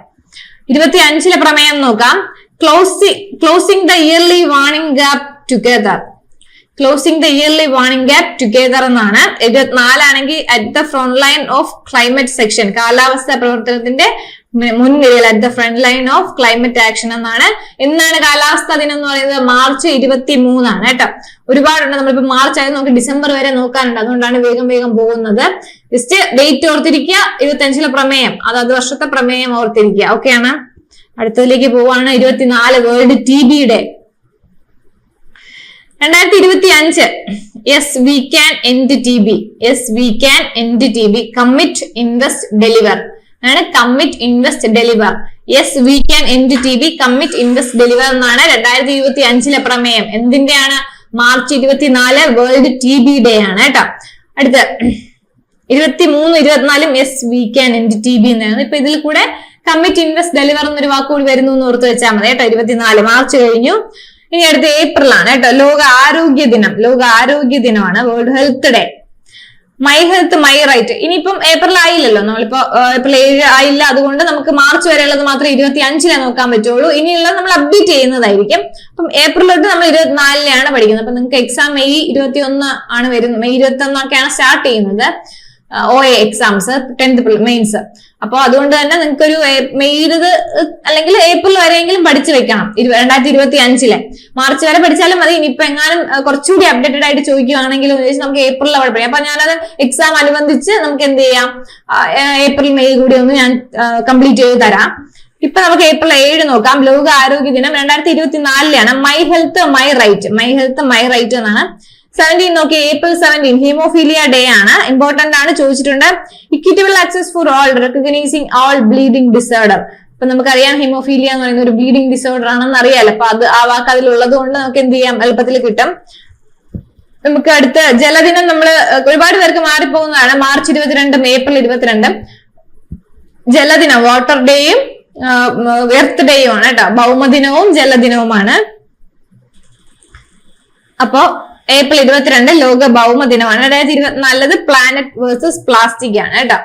ഇരുപത്തി അഞ്ചിലെ പ്രമേയം നോക്കാം. Closing closing the early warning gap together closing the early warning gap together എന്നാണ്. ഇരുപത്തിനാലാണെങ്കിൽ at the front line of climate section കാലാവസ്ഥ പ്രവർത്തനത്തിന്റെ മുൻനിരയിൽ at the front line of climate action എന്നാണ്. എന്നാണ് കാലാവസ്ഥാ ദിനം എന്ന് പറയുന്നത് മാർച്ച് ഇരുപത്തി മൂന്നാണ് കേട്ടോ. ഒരുപാടുണ്ട്. നമ്മളിപ്പോ മാർച്ച് ആയത് നമുക്ക് ഡിസംബർ വരെ നോക്കാനുണ്ട്. അതുകൊണ്ടാണ് വേഗം വേഗം പോകുന്നത്. ജസ്റ്റ് ഡേറ്റ് ഓർത്തിരിക്കുക. ഇരുപത്തി അഞ്ചിലെ പ്രമേയം. അത് വർഷത്തെ പ്രമേയം ഓർത്തിരിക്കുക. ഓക്കെയാണ് അടുത്തതിലേക്ക് പോവാണ്. ഇരുപത്തിനാല് വേൾഡ് ടി ബി ഡേ രണ്ടായിരത്തി ഇരുപത്തി അഞ്ച് yes we can end T B yes we can end T B commit invest deliver ആണ് commit invest deliver yes we can end T B commit invest deliver എന്നാണ് രണ്ടായിരത്തി ഇരുപത്തി അഞ്ചിലെ പ്രമേയം. എന്തിന്റെയാണ്? മാർച്ച് ഇരുപത്തിനാല് വേൾഡ് ടി ബി ഡേ ആണ് കേട്ടോ. അടുത്ത ഇരുപത്തി മൂന്ന് ഇരുപത്തിനാലും yes we can end T B എന്നായിരുന്നു. ഇപ്പൊ ഇതിൽ കൂടെ കമ്മിറ്റ് ഇൻവെസ്റ്റ് ഡെലിവർ എന്നൊരു വാക്കുകൂടി വരുന്നു എന്ന് ഓർത്ത് വെച്ചാൽ മതി കേട്ടോ. ഇരുപത്തിനാല്. മാർച്ച് കഴിഞ്ഞു. ഇനി അടുത്ത ഏപ്രിലാണ് കേട്ടോ. ലോക ആരോഗ്യ ദിനം. ലോക ആരോഗ്യ ദിനമാണ്. World health day my health my right ഇനിയിപ്പം ഏപ്രിൽ ആയില്ലല്ലോ. നമ്മളിപ്പോ ഏപ്രിൽ ഏഴ് ആയില്ല. അതുകൊണ്ട് നമുക്ക് മാർച്ച് വരെയുള്ളത് മാത്രം ഇരുപത്തി അഞ്ചിലെ നോക്കാൻ പറ്റുള്ളൂ. ഇനിയുള്ളത് നമ്മൾ അപ്ഡേറ്റ് ചെയ്യുന്നതായിരിക്കും. അപ്പം ഏപ്രിൽ തൊട്ട് നമ്മൾ ഇരുപത്തിനാലിലാണ് പഠിക്കുന്നത്. അപ്പൊ നിങ്ങൾക്ക് എക്സാം മെയ് ഇരുപത്തി ഒന്ന് ആണ് വരുന്നത്. മെയ് ഇരുപത്തി ഒന്നൊക്കെയാണ് സ്റ്റാർട്ട് ചെയ്യുന്നത്. O A exams tenth mains അപ്പോൾ അതുകൊണ്ട് തന്നെ നിങ്ങൾക്ക് ഒരു മെയ് ഇരുപത് അല്ലെങ്കിൽ ഏപ്രിൽ വരെയെങ്കിലും പഠിച്ചു വെക്കണം. രണ്ടായിരത്തി ഇരുപത്തി അഞ്ചിലെ മാർച്ച് വരെ പഠിച്ചാലും മതി. ഇനിയിപ്പോ എങ്ങാനും കുറച്ചുകൂടി അപ്ഡേറ്റഡ് ആയിട്ട് ചോദിക്കുകയാണെങ്കിൽ നമുക്ക് ഏപ്രിലിൽ അവിടെ പഠിക്കാം. അപ്പൊ ഞാനത് എക്സാം അനുബന്ധിച്ച് നമുക്ക് എന്ത് ചെയ്യാം? ഏപ്രിൽ മെയ് കൂടി ഒന്ന് ഞാൻ കംപ്ലീറ്റ് ചെയ്ത് തരാം. ഇപ്പൊ നമുക്ക് ഏപ്രിൽ ഏഴ് നോക്കാം. ലോക ആരോഗ്യ ദിനം രണ്ടായിരത്തി ഇരുപത്തിനാലിലാണ് my health my right my health my right എന്നാണ്. സെവന്റീൻ നോക്കി ഏപ്രിൽ സെവന്റീൻ ഹീമോഫീലിയ ഡേ ആണ്. ഇമ്പോർട്ടന്റ് ആണ് ചോദിച്ചിട്ടുണ്ട്. Equitable access for all recognising all bleeding disorder അപ്പൊ നമുക്കറിയാം ഹീമോഫീലിയ എന്ന് പറയുന്ന ഒരു ബ്ലീഡിംഗ് ഡിസോർഡർ ആണെന്ന് അറിയാലോ. അപ്പൊ അത് ആ വാക്ക് അതിലുള്ളത് കൊണ്ട് നമുക്ക് എന്ത് ചെയ്യാം? എളുപ്പത്തിൽ കിട്ടും. നമുക്ക് അടുത്ത ജലദിനം നമ്മൾ ഒരുപാട് പേർക്ക് മാറിപ്പോകുന്നതാണ്. മാർച്ച് ഇരുപത്തിരണ്ടും ഏപ്രിൽ ഇരുപത്തിരണ്ടും. ജലദിനം വാട്ടർ ഡേയും എർത്ത് ഡേയും ആണ് കേട്ടോ. ഭൗമദിനവും ജലദിനവുമാണ്. അപ്പോ ഏപ്രിൽ ഇരുപത്തിരണ്ട് ലോക ഭൗമ ദിനമാണ്. രണ്ടായിരത്തി ഇരുപത്തിനാലത് പ്ലാനറ്റ് വേഴ്സസ് പ്ലാസ്റ്റിക് ആണ് കേട്ടോ.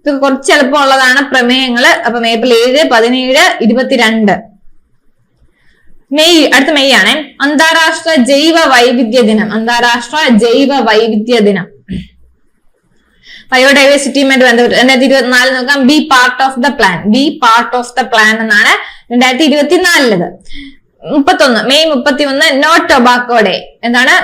ഇത് കുറച്ച് എളുപ്പമുള്ളതാണ് പ്രമേയങ്ങൾ. അപ്പം ഏപ്രിൽ ഏഴ് പതിനേഴ് ഇരുപത്തിരണ്ട്. മെയ് അടുത്ത മെയ് ആണ്. അന്താരാഷ്ട്ര ജൈവ വൈവിധ്യ ദിനം. അന്താരാഷ്ട്ര ജൈവ വൈവിധ്യ ദിനം. ബയോഡൈവേഴ്സിറ്റിയുമായിട്ട് ബന്ധപ്പെട്ട് രണ്ടായിരത്തി ഇരുപത്തിനാല് നോക്കാം. Be part of the plan be part of the plan എന്നാണ് രണ്ടായിരത്തി ഇരുപത്തിനാലിലത്. മുപ്പത്തൊന്ന് മെയ് മുപ്പത്തി ഒന്ന് നോ ടൊബാക്കോ ഡേ എന്താണ്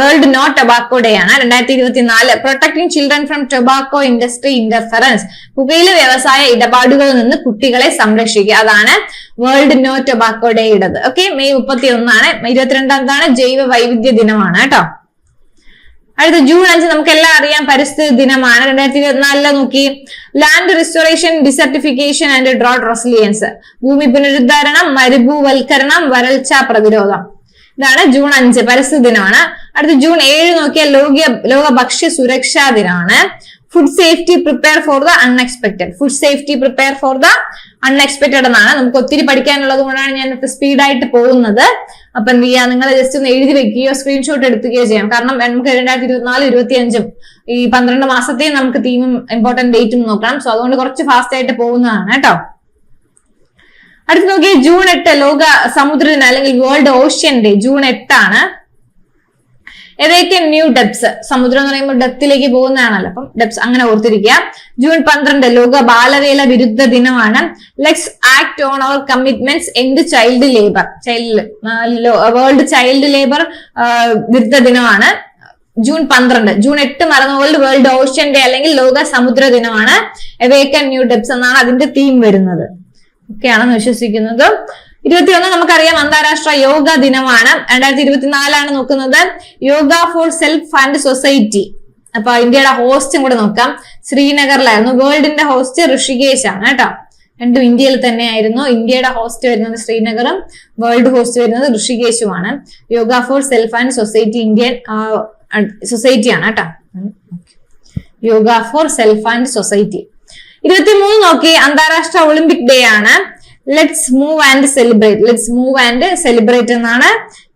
വേൾഡ് നോ ടൊബാക്കോ ഡേ ആണ്. രണ്ടായിരത്തി ഇരുപത്തിനാല് protecting children from tobacco industry interference പുകയില വ്യവസായ ഇടപാടുകളിൽ നിന്ന് കുട്ടികളെ സംരക്ഷിക്കുക. അതാണ് വേൾഡ് നോ ടൊബാക്കോ ഡേ ഇടത് ഓക്കെ മെയ് മുപ്പത്തി ഒന്നാണ് ഇരുപത്തിരണ്ടാമതാണ് ജൈവ വൈവിധ്യ ദിനമാണ് കേട്ടോ. അടുത്ത ജൂൺ അഞ്ച് നമുക്ക് എല്ലാം അറിയാം. പരിസ്ഥിതി ദിനമാണ്. രണ്ടായിരത്തി ഇരുപത്തിനാലിൽ നോക്കി. Land restoration desertification and drought resilience ഭൂമി പുനരുദ്ധാരണം മരുഭൂവൽക്കരണം വരൾച്ച പ്രതിരോധം. ഇതാണ് ജൂൺ അഞ്ച് പരിസ്ഥിതി ദിനമാണ്. അടുത്ത ജൂൺ ഏഴ് നോക്കിയാൽ ലോക ലോക ഭക്ഷ്യ സുരക്ഷാ ദിനമാണ് food safety prepare for the unexpected food safety prepare for the unexpected എന്നാണ്. നമുക്ക് ഒത്തിരി പഠിക്കാനുള്ളത് കൊണ്ടാണ് ഞാൻ ഇപ്പൊ സ്പീഡായിട്ട് പോകുന്നത്. അപ്പൊ എന്ത് ചെയ്യുക നിങ്ങൾ ജസ്റ്റ് ഒന്ന് എഴുതി വെക്കുകയോ സ്ക്രീൻഷോട്ട് എടുക്കുകയോ ചെയ്യാം. കാരണം നമുക്ക് രണ്ടായിരത്തി ഇരുപത്തിനാല് ഇരുപത്തി അഞ്ചും ഈ പന്ത്രണ്ട് മാസത്തെയും നമുക്ക് തീമും ഇമ്പോർട്ടന്റ് ഡേറ്റും നോക്കണം സോ അതുകൊണ്ട് കുറച്ച് ഫാസ്റ്റ് ആയിട്ട് പോകുന്നതാണ് കേട്ടോ. അടുത്ത് നോക്കിയേ ജൂൺ എട്ട് ലോക സമുദ്രദിനം അല്ലെങ്കിൽ വേൾഡ് ഓഷ്യൻ ഡേ ജൂൺ എട്ടാണ്. ഏതൊക്കെ ന്യൂ ഡെപ്സ് സമുദ്രം എന്ന് പറയുമ്പോൾ ഡെപ്തിലേക്ക് പോകുന്നതാണല്ലോ. അപ്പം ഡെപ്സ് അങ്ങനെ ഓർത്തിരിക്കുക. ജൂൺ പന്ത്രണ്ട് ലോക ബാലവേല വിരുദ്ധ ദിനമാണ്. Let's act on our commitments end child labour child world child labour വിരുദ്ധ ദിനമാണ്. ജൂൺ പന്ത്രണ്ട് ജൂൺ എട്ട് മറന്ന വേൾഡ് വേൾഡ് ഓഷ്യൻ ഡേ അല്ലെങ്കിൽ ലോക സമുദ്ര ദിനമാണ്. എവേക്കൻ ന്യൂ ഡെപ്സ് എന്നാണ് അതിന്റെ തീം വരുന്നത്. ഒക്കെയാണെന്ന് വിശ്വസിക്കുന്നത്. ഇരുപത്തിയൊന്ന് നമുക്കറിയാം അന്താരാഷ്ട്ര യോഗ ദിനമാണ്. രണ്ടായിരത്തി ഇരുപത്തിനാലാണ് നോക്കുന്നത് yoga for self and society. അപ്പൊ ഇന്ത്യയുടെ ഹോസ്റ്റും കൂടെ നോക്കാം. ശ്രീനഗറിലായിരുന്നു. വേൾഡിന്റെ ഹോസ്റ്റ് ഋഷികേശ് ആണ് കേട്ടോ. രണ്ടും ഇന്ത്യയിൽ തന്നെയായിരുന്നു. ഇന്ത്യയുടെ ഹോസ്റ്റ് വരുന്നത് ശ്രീനഗറും വേൾഡ് ഹോസ്റ്റ് വരുന്നത് ഋഷികേശുമാണ്. Yoga for self and society Indian സൊസൈറ്റിയാണ് കേട്ടോ. Yoga for self and society. ഇരുപത്തിമൂന്ന് നോക്കി അന്താരാഷ്ട്ര ഒളിമ്പിക് ഡേ ആണ്. Let's move and celebrate let's move and celebrate എന്നാണ്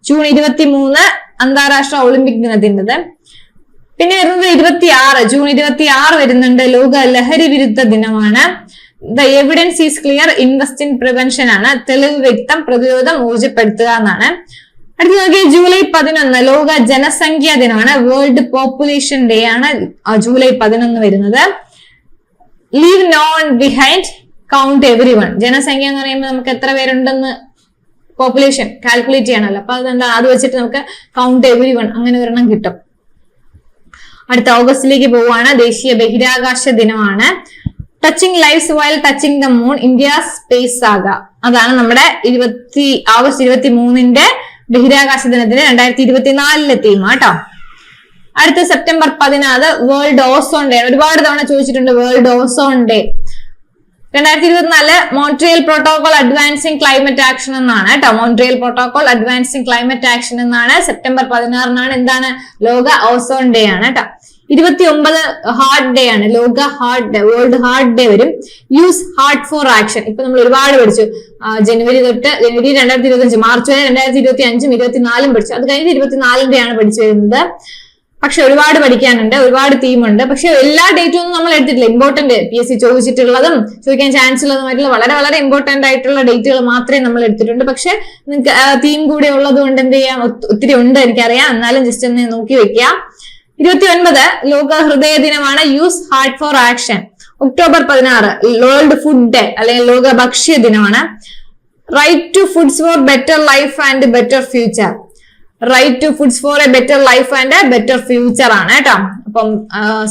ജൂൺ ഇരുപത്തി മൂന്ന് അന്താരാഷ്ട്ര ഒളിമ്പിക് ദിനത്തിന്റെത്. പിന്നെ വരുന്നത് ഇരുപത്തി ആറ് ജൂൺ ഇരുപത്തി ആറ് വരുന്നുണ്ട്. ലോക ലഹരി വിരുദ്ധ ദിനമാണ്. The evidence is clear invest in prevention ആണ്. തെളിവ് വ്യക്തം പ്രതിരോധം ഊർജപ്പെടുത്തുക എന്നാണ്. അടുത്ത നോക്കിയാൽ ജൂലൈ പതിനൊന്ന് ലോക ജനസംഖ്യാ ദിനമാണ്. വേൾഡ് പോപ്പുലേഷൻ ഡേ ആണ് ജൂലൈ പതിനൊന്ന് വരുന്നത്. Leave none behind count everyone ജനസംഖ്യ എന്ന് പറയുമ്പോൾ നമുക്ക് എത്ര പേരുണ്ടെന്ന് പോപ്പുലേഷൻ കാൽക്കുലേറ്റ് ചെയ്യണമല്ലോ. അപ്പൊ അതെന്താ? അത് വെച്ചിട്ട് നമുക്ക് കൗണ്ട് എവറി വൺ അങ്ങനെ ഒരെണ്ണം കിട്ടും. അടുത്ത ഓഗസ്റ്റിലേക്ക് പോവുകയാണ്. ദേശീയ ബഹിരാകാശ ദിനമാണ്. Touching lives while touching the moon India space saga അതാണ് നമ്മുടെ ഇരുപത്തി ഓഗസ്റ്റ് ഇരുപത്തി മൂന്നിന്റെ ബഹിരാകാശ ദിനത്തിന് രണ്ടായിരത്തി ഇരുപത്തിനാലിലെ തീം കേട്ടോ അടുത്ത സെപ്റ്റംബർ പതിനാറ് വേൾഡ് ഓസോൺ ഡേ ഒരുപാട് തവണ ചോദിച്ചിട്ടുണ്ട് വേൾഡ് ഓസോൺ ഡേ രണ്ടായിരത്തി ഇരുപത്തിനാല് Montreal protocol advancing climate action എന്നാണ് കേട്ടോ. Montreal protocol advancing climate action എന്നാണ്. സെപ്റ്റംബർ പതിനാറിനാണ് എന്താണ്? ലോക ഓസോൺ ഡേ ആണ് കേട്ടോ. ഇരുപത്തി ഒമ്പത് ഹാർട്ട് ഡേ ആണ്. ലോക heart day world heart day വരും. യൂസ് ഹാർട്ട് ഫോർ ആക്ഷൻ ഇപ്പൊ നമ്മൾ ഒരുപാട് പഠിച്ചു. ജനുവരി തൊട്ട് ജനുവരി രണ്ടായിരത്തി ഇരുപത്തി അഞ്ച് മാർച്ച് വരെ രണ്ടായിരത്തി ഇരുപത്തി അഞ്ചും ഇരുപത്തിനാലും പഠിച്ചു. അത് കഴിഞ്ഞ് ഇരുപത്തിനാലിന്റെയാണ് പഠിച്ചു വരുന്നത്. പക്ഷെ ഒരുപാട് പഠിക്കാനുണ്ട് ഒരുപാട് തീമുണ്ട് പക്ഷെ എല്ലാ ഡേറ്റും ഒന്നും നമ്മൾ എടുത്തിട്ടില്ല. ഇമ്പോർട്ടന്റ് പി എസ് സി ചോദിച്ചിട്ടുള്ളതും ചോദിക്കാൻ ചാൻസ് ഉള്ളതുമായിട്ടുള്ള വളരെ വളരെ ഇമ്പോർട്ടന്റ് ആയിട്ടുള്ള ഡേറ്റുകൾ മാത്രമേ നമ്മൾ എടുത്തിട്ടുണ്ട്. പക്ഷെ നിങ്ങൾക്ക് തീം കൂടെ ഉള്ളത് കൊണ്ട് എന്ത് ചെയ്യാം? ഒത്തിരി ഉണ്ട് എനിക്കറിയാം. എന്നാലും ജസ്റ്റ് ഒന്ന് നോക്കി വെക്കുക ഇരുപത്തി ഒൻപത് ലോക ഹൃദയ ദിനമാണ് use heart for action October പതിനാറ് വേൾഡ് ഫുഡ് ഡേ അല്ലെങ്കിൽ ലോക ഭക്ഷ്യ ദിനമാണ്. Right to foods for better life and better future right to foods for a better life and a better future ആണ് കേട്ടോ. അപ്പം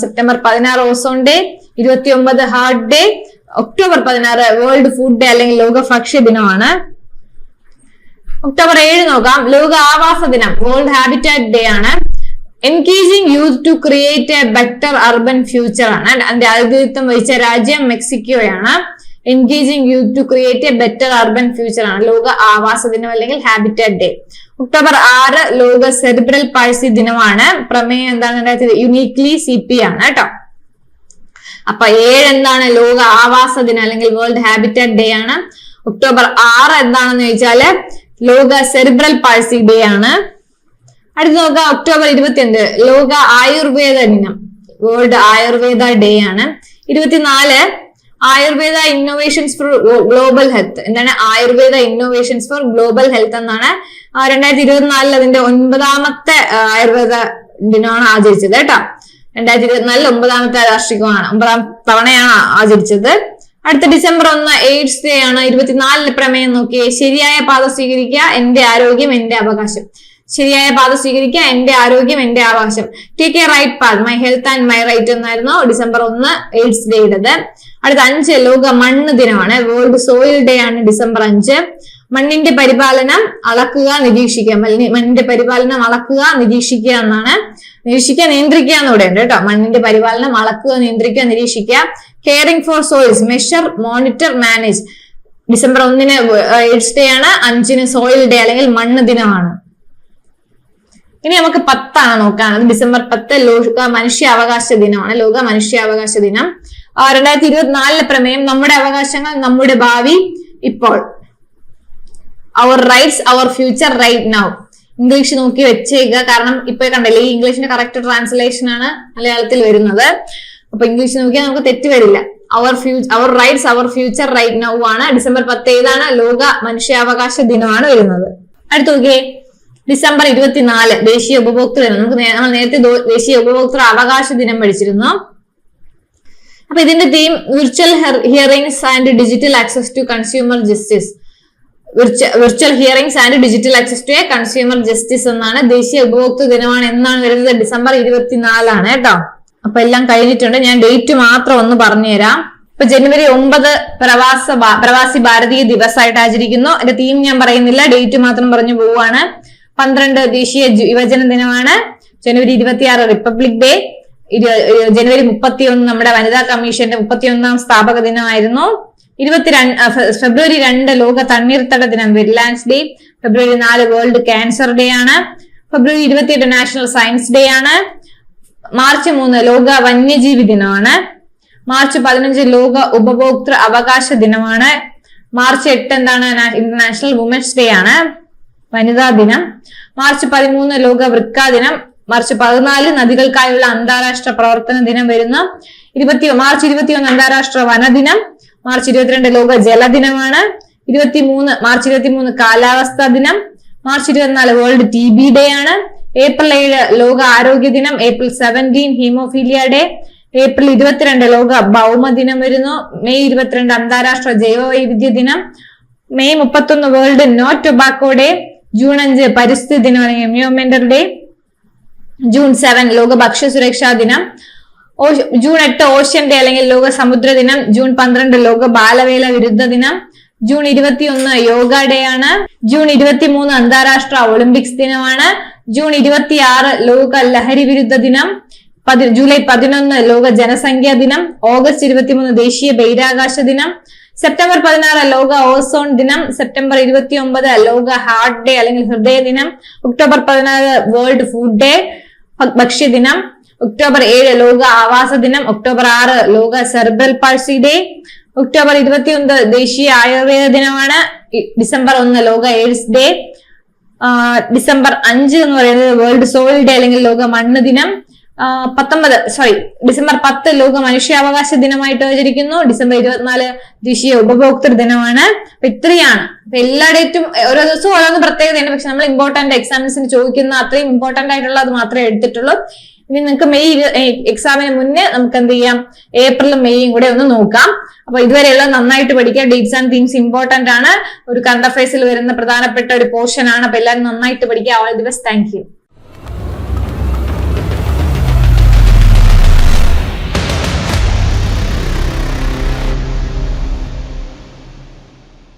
സെപ്റ്റംബർ പതിനാറ് ഓസോൺ ഡേ ഇരുപത്തി ഒമ്പത് ഹാർട്ട് ഡേ ഒക്ടോബർ പതിനാറ് വേൾഡ് ഫുഡ് ഡേ അല്ലെങ്കിൽ ലോക ഭക്ഷ്യ ദിനമാണ്. ഒക്ടോബർ ഏഴ് നോക്കാം. ലോക ആവാസ ദിനം വേൾഡ് ഹാബിറ്റാറ്റ് ഡേ ആണ്. Engaging youth to create a better urban future ആണ്. അതിന്റെ ആതിഥ്യത്വം വഹിച്ച രാജ്യം മെക്സിക്കോയാണ്. Engaging youth to create a better urban future ആണ്. ലോക ആവാസ ദിനം അല്ലെങ്കിൽ ഹാബിറ്റാറ്റ് ഡേ ഒക്ടോബർ ആറ് ലോക സെറിബ്രൽ പാഴ്സി ദിനമാണ്. പ്രമേയം എന്താണ് യുണീക്ലി സി പി ആണ് കേട്ടോ. അപ്പൊ ഏഴ് എന്താണ് ലോക ആവാസ ദിനം അല്ലെങ്കിൽ വേൾഡ് ഹാബിറ്റാറ്റ് ഡേ ആണ്. ഒക്ടോബർ ആറ് എന്താണെന്ന് ചോദിച്ചാൽ ലോക സെറിബ്രൽ പാഴ്സി ഡേ ആണ്. അടുത്ത നോക്കുക ഒക്ടോബർ ഇരുപത്തിയഞ്ച് ലോക ആയുർവേദ ദിനം. വേൾഡ് ആയുർവേദ ഡേ ആണ്. ഇരുപത്തിനാല് Ayurveda innovations for global health എന്താണ്? Ayurveda innovations for global health എന്നാണ് രണ്ടായിരത്തി ഇരുപത്തിനാലിൽ അതിന്റെ ഒൻപതാമത്തെ ആ, ആയുർവേദ ദിനമാണ് ആചരിച്ചത് കേട്ടോ. രണ്ടായിരത്തി ഇരുപത്തിനാലിൽ ഒമ്പതാമത്തെ രാഷ്ട്രീയമാണ് ഒമ്പതാം തവണയാണ് ആചരിച്ചത്. അടുത്ത ഡിസംബർ ഒന്ന് എയ്ഡ്സ് ഡേ ആണ്. ഇരുപത്തിനാലിന് പ്രമേയം നോക്കിയേ ശരിയായ പാത സ്വീകരിക്കുക എന്റെ ആരോഗ്യം എന്റെ അവകാശം. ശരിയായ പാത സ്വീകരിക്കുക എന്റെ ആരോഗ്യം എന്റെ അവകാശം. Take a right path my health and my right എന്നായിരുന്നു ഡിസംബർ ഒന്ന് എയ്ഡ്സ് ഡേയുടേത്. അടുത്ത അഞ്ച് ലോക മണ്ണ് ദിനമാണ്. വേൾഡ് സോയിൽ ഡേ ആണ് ഡിസംബർ അഞ്ച്. മണ്ണിന്റെ പരിപാലനം അളക്കുക നിരീക്ഷിക്കുക. മണ്ണിന്റെ പരിപാലനം അളക്കുക നിരീക്ഷിക്കുക എന്നാണ് നിരീക്ഷിക്കുക നിയന്ത്രിക്കുക എന്നൂടെ ഉണ്ട് കേട്ടോ. മണ്ണിന്റെ പരിപാലനം അളക്കുക നിയന്ത്രിക്കുക നിരീക്ഷിക്കുക. Caring for soils measure monitor manage December ഒന്നിന് എയ്ഡ്സ് ഡേ ആണ് അഞ്ചിന് സോയിൽ ഡേ അല്ലെങ്കിൽ മണ്ണ് ദിനമാണ്. ഇനി നമുക്ക് പത്താണ് നോക്കാനുള്ളത് ഡിസംബർ പത്ത് ലോക മനുഷ്യാവകാശ ദിനമാണ്. ലോക മനുഷ്യാവകാശ ദിനം. രണ്ടായിരത്തി ഇരുപത്തിനാലിലെ പ്രമേയം നമ്മുടെ അവകാശങ്ങൾ നമ്മുടെ ഭാവി ഇപ്പോൾ. Our rights our future right now English നോക്കി വെച്ചേക്കുക. കാരണം ഇപ്പൊ കണ്ടല്ലേ ഈ ഇംഗ്ലീഷിന്റെ കറക്റ്റ് ട്രാൻസ്ലേഷൻ ആണ് മലയാളത്തിൽ വരുന്നത്. അപ്പൊ ഇംഗ്ലീഷ് നോക്കിയാൽ നമുക്ക് തെറ്റ് വരില്ല. Our future our rights our future right now ആണ്. ഡിസംബർ പത്ത് ഏതാണ്? ലോക മനുഷ്യാവകാശ ദിനമാണ് വരുന്നത്. അടുത്ത് നോക്കിയേ ഡിസംബർ ഇരുപത്തിനാല് ദേശീയ ഉപഭോക്തൃ ദിനം നമുക്ക് നമ്മൾ നേരത്തെ ദേശീയ ഉപഭോക്തൃ അവകാശ ദിനം പഠിച്ചിരുന്നു. അപ്പൊ ഇതിന്റെ theme virtual hearings and digital access to consumer justice virtual hearings and digital access to a consumer justice എന്നാണ് ദേശീയ ഉപഭോക്തൃ ദിനമാണ് എന്നാണ് വരുന്നത് ഡിസംബർ ഇരുപത്തിനാലാണ് കേട്ടോ. അപ്പൊ എല്ലാം കഴിഞ്ഞിട്ടുണ്ട്. ഞാൻ ഡേറ്റ് മാത്രം ഒന്ന് പറഞ്ഞുതരാം. ഇപ്പൊ ജനുവരി ഒമ്പത് പ്രവാസ പ്രവാസി ഭാരതീയ ദിവസമായിട്ട് ആചരിക്കുന്നു. എന്റെ തീം ഞാൻ പറയുന്നില്ല. ഡേറ്റ് മാത്രം പറഞ്ഞു പോവുകയാണ് പന്ത്രണ്ട് ദേശീയ യുവജന ദിനമാണ്. ജനുവരി ഇരുപത്തിയാറ് റിപ്പബ്ലിക് ഡേ. ജനുവരി മുപ്പത്തിയൊന്ന് നമ്മുടെ വനിതാ കമ്മീഷന്റെ മുപ്പത്തിയൊന്നാം സ്ഥാപക ദിനമായിരുന്നു. ഇരുപത്തിരണ്ട് ഫെബ്രുവരി രണ്ട് ലോക തണ്ണീർത്തട ദിനം വെറ്റ്ലാൻഡ്സ് ഡേ. ഫെബ്രുവരി നാല് വേൾഡ് ക്യാൻസർ ഡേ ആണ്. ഫെബ്രുവരി ഇരുപത്തിയെട്ട് നാഷണൽ സയൻസ് ഡേ ആണ്. മാർച്ച് മൂന്ന് ലോക വന്യജീവി ദിനമാണ്. മാർച്ച് പതിനഞ്ച് ലോക ഉപഭോക്തൃ അവകാശ ദിനമാണ്. മാർച്ച് എട്ട് എന്താണ്? ഇന്റർനാഷണൽ വുമൻസ് ഡേ ആണ്. വനിതാ ദിനം. മാർച്ച് പതിമൂന്ന് ലോക വൃക്ക ദിനം. മാർച്ച് പതിനാല് നദികൾക്കായുള്ള അന്താരാഷ്ട്ര പ്രവർത്തന ദിനം വരുന്നു. ഇരുപത്തി മാർച്ച് ഇരുപത്തിയൊന്ന് അന്താരാഷ്ട്ര വനദിനം. മാർച്ച് ഇരുപത്തിരണ്ട് ലോക ജലദിനമാണ്. ഇരുപത്തി മൂന്ന് മാർച്ച് ഇരുപത്തി മൂന്ന് കാലാവസ്ഥാ ദിനം. മാർച്ച് ഇരുപത്തിനാല് വേൾഡ് ടി ബി ഡേ ആണ്. ഏപ്രിൽ ഏഴ് ലോക ആരോഗ്യ ദിനം. April seventeen haemophilia day. April ഇരുപത്തിരണ്ട് ലോക ഭൗമ ദിനം വരുന്നു. മെയ് ഇരുപത്തിരണ്ട് അന്താരാഷ്ട്ര ജൈവവൈവിധ്യ ദിനം. മെയ് മുപ്പത്തൊന്ന് world no tobacco day. June അഞ്ച് പരിസ്ഥിതി ദിനം അല്ലെങ്കിൽ എൻവയോൺമെന്റൽ ഡേ. ജൂൺ സെവൻ ലോക ഭക്ഷ്യ സുരക്ഷാ ദിനം. ജൂൺ എട്ട് ഓഷ്യൻ ഡേ അല്ലെങ്കിൽ ലോക സമുദ്ര ദിനം ജൂൺ പന്ത്രണ്ട് ലോക ബാലവേല വിരുദ്ധ ദിനം ജൂൺ ഇരുപത്തിയൊന്ന് യോഗ ഡേ ആണ് ജൂൺ ഇരുപത്തിമൂന്ന് അന്താരാഷ്ട്ര ഒളിമ്പിക്സ് ദിനമാണ് ജൂൺ ഇരുപത്തിയാറ് ലോക ലഹരി വിരുദ്ധ ദിനം പതി ജൂലൈ പതിനൊന്ന് ലോക ജനസംഖ്യാ ദിനം ഓഗസ്റ്റ് ഇരുപത്തിമൂന്ന് ദേശീയ ബഹിരാകാശ ദിനം സെപ്റ്റംബർ പതിനാറ് ലോക ഓസോൺ ദിനം സെപ്റ്റംബർ ഇരുപത്തി ഒമ്പത് ലോക ഹാർട്ട് ഡേ അല്ലെങ്കിൽ ഹൃദയ ദിനം ഒക്ടോബർ പതിനാറ് വേൾഡ് ഫുഡ് ഡേ ഭക്ഷ്യ ദിനം ഒക്ടോബർ ഏഴ് ലോക ആവാസ ദിനം ഒക്ടോബർ ആറ് ലോക സെർബൽ പാഴ്സി ഡേ ഒക്ടോബർ ഇരുപത്തിയൊന്ന് ദേശീയ ആയുർവേദ ദിനമാണ് ഡിസംബർ ഒന്ന് ലോക എയ്ഡ്സ് ഡേ ഡിസംബർ അഞ്ച് എന്ന് പറയുന്നത് വേൾഡ് സോയിൽ ഡേ അല്ലെങ്കിൽ ലോക മണ്ണ് ദിനം. പത്തൊമ്പത് സോറി ഡിസംബർ പത്ത് ലോക മനുഷ്യാവകാശ ദിനമായിട്ട് ആചരിക്കുന്നു. ഡിസംബർ ഇരുപത്തിനാല് ദേശീയ ഉപഭോക്തൃ ദിനമാണ്. അപ്പൊ ഇത്രയാണ്. അപ്പൊ എല്ലാ ഡേറ്റും ഓരോ ദിവസവും ഓരോന്ന് പ്രത്യേകതയുണ്ട്. പക്ഷെ നമ്മൾ ഇമ്പോർട്ടന്റ് എക്സാംസിന് ചോദിക്കുന്ന അത്രയും ഇമ്പോർട്ടന്റ് ആയിട്ടുള്ളത് മാത്രമേ എടുത്തിട്ടുള്ളൂ. ഇനി നിങ്ങൾക്ക് മെയ് എക്സാമിന് മുന്നേ നമുക്ക് എന്ത് ചെയ്യാം? ഏപ്രിലും മെയ്യും കൂടെ ഒന്ന് നോക്കാം. അപ്പൊ ഇതുവരെയുള്ള നന്നായിട്ട് പഠിക്കുക ഡേറ്റ്സ് ആൻഡ് തീംസ് ഇമ്പോർട്ടന്റ് ആണ്. ഒരു കറണ്ട് അഫയേഴ്സിൽ വരുന്ന പ്രധാനപ്പെട്ട ഒരു പോർഷൻ ആണ്. അപ്പൊ എല്ലാവരും നന്നായിട്ട് പഠിക്കുക. All the best thank